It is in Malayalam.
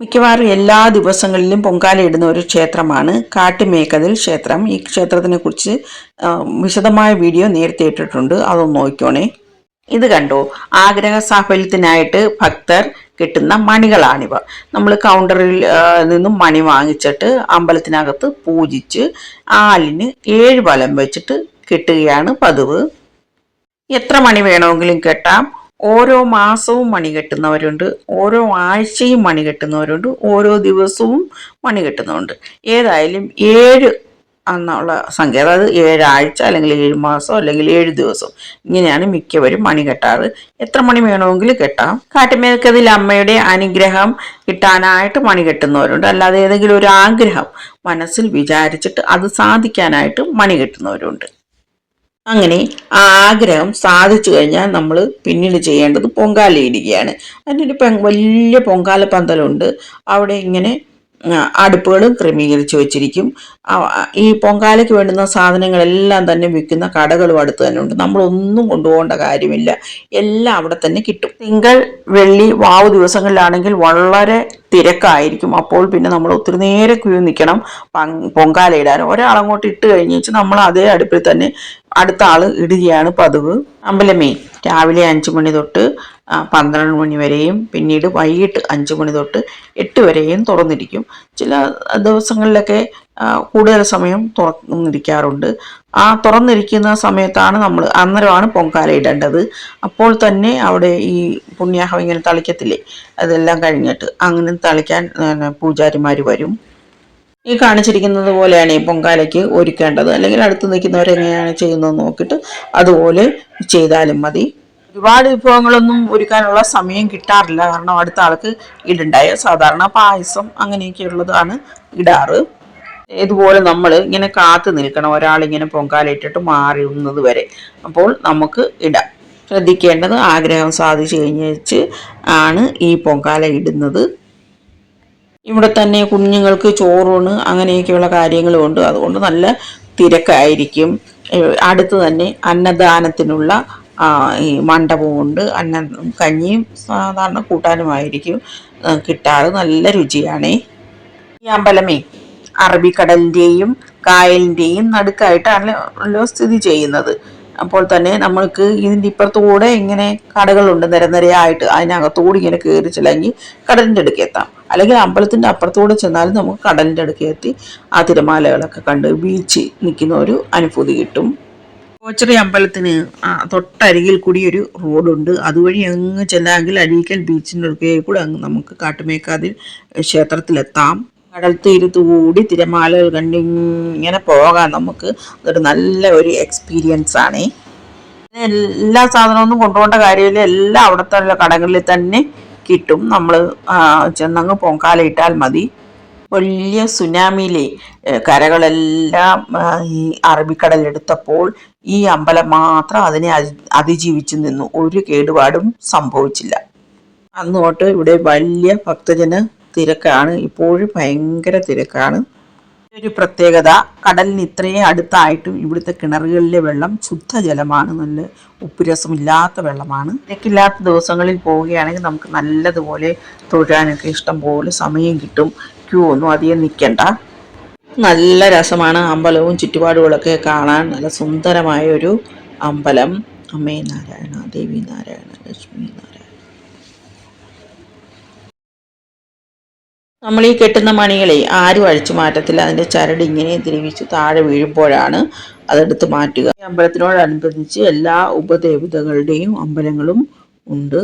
മിക്കവാറും എല്ലാ ദിവസങ്ങളിലും പൊങ്കാലയിടുന്ന ഒരു ക്ഷേത്രമാണ്. കാട്ടുമേക്കതിൽ ക്ഷേത്രം. ഈ ക്ഷേത്രത്തിനെ കുറിച്ച് വിശദമായ വീഡിയോ നേരത്തെ ഇട്ടിട്ടുണ്ട്. അതൊന്ന് നോക്കിക്കോണേ. ഇത് കണ്ടോ? ആഗ്രഹ സാഫല്യത്തിനായിട്ട് ഭക്തർ കിട്ടുന്ന മണികളാണിവ. നമ്മൾ കൗണ്ടറിൽ നിന്നും മണി വാങ്ങിച്ചിട്ട് അമ്പലത്തിനകത്ത് പൂജിച്ച് ആലിന് ഏഴ് വലം വെച്ചിട്ട് കിട്ടുകയാണ് പതിവ്. എത്ര മണി വേണമെങ്കിലും കെട്ടാം. ഓരോ മാസവും മണി കെട്ടുന്നവരുണ്ട് ഓരോ ആഴ്ചയും മണി കെട്ടുന്നവരുണ്ട് ഓരോ ദിവസവും മണി കെട്ടുന്നവരുണ്ട്. ഏതായാലും ഏഴ് എന്നുള്ള സംഖ്യ അതായത് ഏഴാഴ്ച അല്ലെങ്കിൽ ഏഴ് മാസം അല്ലെങ്കിൽ ഏഴ് ദിവസം ഇങ്ങനെയാണ് മിക്കവരും മണി കെട്ടാറ്. എത്ര മണി വേണമെങ്കിലും കെട്ടാം. കാട്ടുമേൽക്കതിൽ അമ്മയുടെ അനുഗ്രഹം കിട്ടാനായിട്ട് മണി കെട്ടുന്നവരുണ്ട്. അല്ലാതെ ഏതെങ്കിലും ഒരു ആഗ്രഹം മനസ്സിൽ വിചാരിച്ചിട്ട് അത് സാധിക്കാനായിട്ട് മണി കെട്ടുന്നവരുണ്ട്. അങ്ങനെ ആ ആഗ്രഹം സാധിച്ചു കഴിഞ്ഞാൽ നമ്മൾ പിന്നീട് ചെയ്യേണ്ടത് പൊങ്കാല ഇടുകയാണ്. അതിനൊരു വലിയ പൊങ്കാല പന്തലുണ്ട്. അവിടെ ഇങ്ങനെ അടുപ്പുകൾ ക്രമീകരിച്ച് വെച്ചിരിക്കും. ഈ പൊങ്കാലയ്ക്ക് വേണ്ടുന്ന സാധനങ്ങളെല്ലാം തന്നെ വിൽക്കുന്ന കടകളും അടുത്ത് തന്നെ ഉണ്ട്. നമ്മളൊന്നും കൊണ്ടുപോകേണ്ട കാര്യമില്ല. എല്ലാം അവിടെ തന്നെ കിട്ടും. തിങ്കൾ വെള്ളി വാവ് ദിവസങ്ങളിലാണെങ്കിൽ വളരെ തിരക്കായിരിക്കും. അപ്പോൾ പിന്നെ നമ്മൾ ഒത്തിരി നേരെ ക്യൂ നിൽക്കണം. പങ്- പൊങ്കാല ഇടാൻ. ഒരാളങ്ങോട്ട് ഇട്ട് കഴിഞ്ഞ് വെച്ചാൽ നമ്മൾ അതേ അടുപ്പിൽ തന്നെ അടുത്ത ആൾ ഇടുകയാണ് പതിവ്. അമ്പലമേ രാവിലെ അഞ്ച് മണി തൊട്ട് പന്ത്രണ്ട് മണി വരെയും പിന്നീട് വൈകിട്ട് അഞ്ച് മണി തൊട്ട് എട്ട് വരെയും തുറന്നിരിക്കും. ചില ദിവസങ്ങളിലൊക്കെ കൂടുതൽ സമയം തുറന്നിരിക്കാറുണ്ട്. ആ തുറന്നിരിക്കുന്ന സമയത്താണ് നമ്മൾ അന്നേരമാണ് പൊങ്കാല ഇടേണ്ടത്. അപ്പോൾ തന്നെ അവിടെ ഈ പുണ്യാഹം ഇങ്ങനെ തളിക്കത്തില്ലേ? അതെല്ലാം കഴിഞ്ഞിട്ട് അങ്ങനെ തളിക്കാൻ പൂജാരിമാർ വരും. ഈ കാണിച്ചിരിക്കുന്നത് പോലെയാണ് ഈ പൊങ്കാലയ്ക്ക് ഒരുക്കേണ്ടത്. അല്ലെങ്കിൽ അടുത്ത് നിൽക്കുന്നവരെങ്ങനെയാണ് ചെയ്യുന്നത് നോക്കിയിട്ട് അതുപോലെ ചെയ്താലും മതി. ഒരുപാട് വിഭവങ്ങളൊന്നും ഒരുക്കാനുള്ള സമയം കിട്ടാറില്ല. കാരണം അടുത്ത ആൾക്ക് ഇടുണ്ടായ സാധാരണ പായസം അങ്ങനെയൊക്കെയുള്ളതാണ് ഇടാറ്. ഇതുപോലെ നമ്മൾ ഇങ്ങനെ കാത്തു നിൽക്കണം. ഒരാളിങ്ങനെ പൊങ്കാലിട്ടിട്ട് മാറുന്നത് വരെ. അപ്പോൾ നമുക്ക് ഇടാം. ശ്രദ്ധിക്കേണ്ടത് ആഗ്രഹം സാധിച്ചു കഴിഞ്ഞ് ആണ് ഈ പൊങ്കാല ഇടുന്നത്. ഇവിടെ തന്നെ കുഞ്ഞുങ്ങൾക്ക് ചോറൂണ് അങ്ങനെയൊക്കെയുള്ള കാര്യങ്ങളും ഉണ്ട്. അതുകൊണ്ട് നല്ല തിരക്കായിരിക്കും. അടുത്ത് തന്നെ അന്നദാനത്തിനുള്ള ഈ മണ്ഡപമുണ്ട് അന്ന കഞ്ഞിയും സാധാരണ കൂട്ടാനുമായിരിക്കും കിട്ടാറ്. നല്ല രുചിയാണേ. ഈ അമ്പലമേ അറബിക്കടലിന്റെയും കായലിന്റെയും നടുക്കായിട്ടാണല്ലോ സ്ഥിതി ചെയ്യുന്നത്. അപ്പോൾ തന്നെ നമ്മൾക്ക് ഇതിന്റെ ഇപ്പുറത്തൂടെ ഇങ്ങനെ കടകളുണ്ട് നിരനിരയായിട്ട്. അതിനകത്തൂടെ ഇങ്ങനെ കയറി ചിലങ്ങി കടലിന്റെ അടുക്ക് എത്താം. അല്ലെങ്കിൽ അമ്പലത്തിന്റെ അപ്പുറത്തൂടെ ചെന്നാലും നമുക്ക് കടലിന്റെ അടുക്ക് എത്തി ആ തിരമാലകളൊക്കെ കണ്ട് ബീച്ച് നിൽക്കുന്ന ഒരു അനുഭൂതി കിട്ടും. കോച്ചറി അമ്പലത്തിന് തൊട്ടരികിൽ കൂടി ഒരു റോഡുണ്ട്. അതുവഴി അങ്ങ് ചെല്ലാമെങ്കിൽ അഴീക്കൽ ബീച്ചിന്റെ അടുക്കേ കൂടെ അങ്ങ് നമുക്ക് കാട്ടുമേക്കാതിൽ ക്ഷേത്രത്തിലെത്താം. കടൽ കൂടി തിരമാലകൾ കണ്ടിങ്ങനെ പോകാം നമുക്ക്. അതൊരു നല്ല ഒരു എക്സ്പീരിയൻസ് ആണ്. എല്ലാ സാധനമൊന്നും കൊണ്ടുപോകേണ്ട കാര്യമില്ല. എല്ലാം അവിടുത്തെ കടകളിൽ തന്നെ കിട്ടും. നമ്മൾ ചെന്നങ്ങ് പൊങ്കാല ഇട്ടാൽ മതി. വലിയ സുനാമിയിലെ കരകളെല്ലാം ഈ അറബിക്കടലെടുത്തപ്പോൾ ഈ അമ്പലം മാത്രം അതിനെ അതി- അതിജീവിച്ചു നിന്നു. ഒരു കേടുപാടും സംഭവിച്ചില്ല. അന്നോട്ട് ഇവിടെ വലിയ ഭക്തജന തിരക്കാണ്. ഇപ്പോഴും ഭയങ്കര തിരക്കാണ്. ഒരു പ്രത്യേകത കടലിന് ഇത്രയും അടുത്തായിട്ടും ഇവിടുത്തെ കിണറുകളിലെ വെള്ളം ശുദ്ധജലമാണ്. നല്ല ഉപ്പുരസമില്ലാത്ത വെള്ളമാണ്. തിരക്കില്ലാത്ത ദിവസങ്ങളിൽ പോവുകയാണെങ്കിൽ നമുക്ക് നല്ലതുപോലെ തൊഴാനൊക്കെ ഇഷ്ടം പോലെ സമയം കിട്ടും. ക്യൂ ഒന്നും അധികം നിൽക്കണ്ട. നല്ല രസമാണ് അമ്പലവും ചുറ്റുപാടുകളൊക്കെ കാണാൻ. നല്ല സുന്ദരമായ ഒരു അമ്പലം. അമ്മേ നാരായണ ദേവി നാരായണ ലക്ഷ്മി നാരായണ. നമ്മൾ ഈ കെട്ടുന്ന മണികളെ ആരും അഴിച്ചു മാറ്റത്തില്ല. അതിന്റെ ചരട് ഇങ്ങനെ തിരിവിച്ച് താഴെ വീഴുമ്പോഴാണ് അതെടുത്ത് മാറ്റുക. ഈ അമ്പലത്തിനോടനുബന്ധിച്ച് എല്ലാ ഉപദേവതകളുടെയും അമ്പലങ്ങളും ഉണ്ട്.